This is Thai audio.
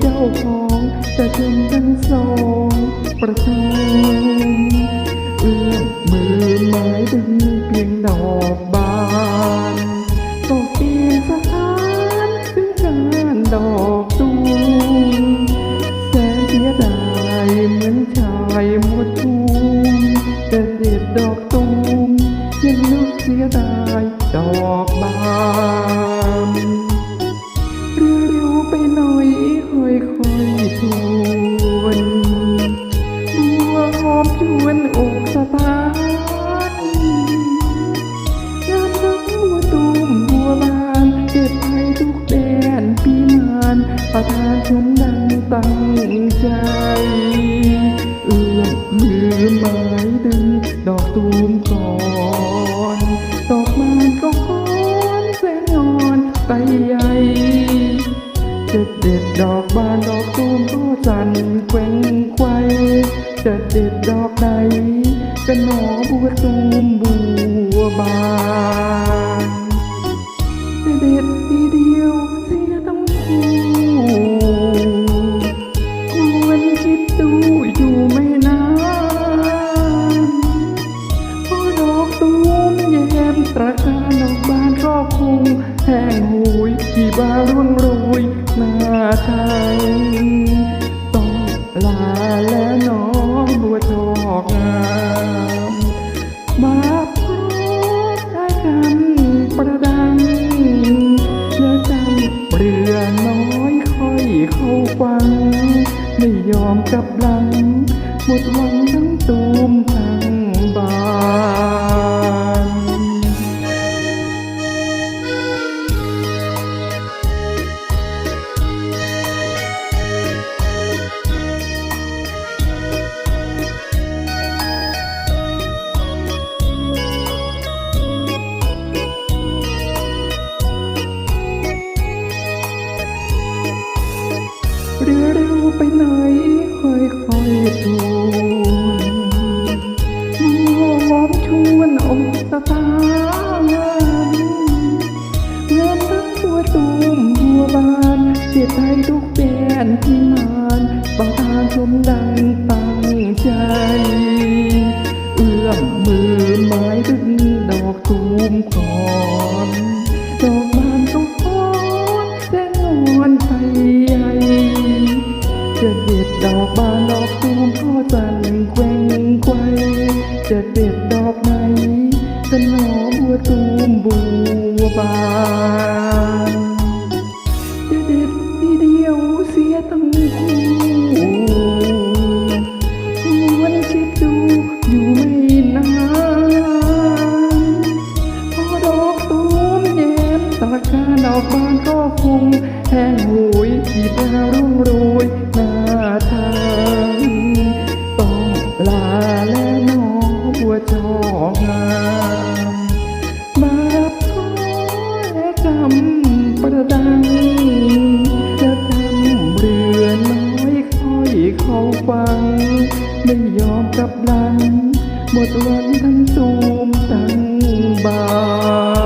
เจ้าของจะจนทั้งสองประชุ ประทานชมดังตั้งใจเอื้อมมือไม้ดึงดอกตูมก่อนดอกไม้ก็คอนแสงงอนไปใหญ่จะเด็ดดอกบานดอกตูมก็สั่นแกว่งไขวจะเด็ดดอกใดก็หนอบัวตู ยที่บานร่วงโรยหน้าไทยต้องลาแล้วน้องบัวทอกงามมาพบได้กันประดังเนื้อจังเปลือน้อยค่อยเข้าฟังไม่ยอมกลับหลังหมดหวังทั้ง เรือเร็วไปไหนค่อยค่อยๆทวนมัวหอมชวนอกสะท้านงามทั้งตัวตูมบัวบานเสียใจทุกแดนที่มานบางทางชมดังตั้งใจเอื้อมมือไม้ดึงดอกตูมก่อ สนอบัวตูมบัวบานเด็ดทีเดียวเสียตั้งคู่วันคิดดูอยู่ไม่นานพอดอกตูมแย้มสลักการดอกบานก็คงแห้งโหยที่บ้า ไม่ยอมกลับหลังหมดวันทั้งสูงทั้งบา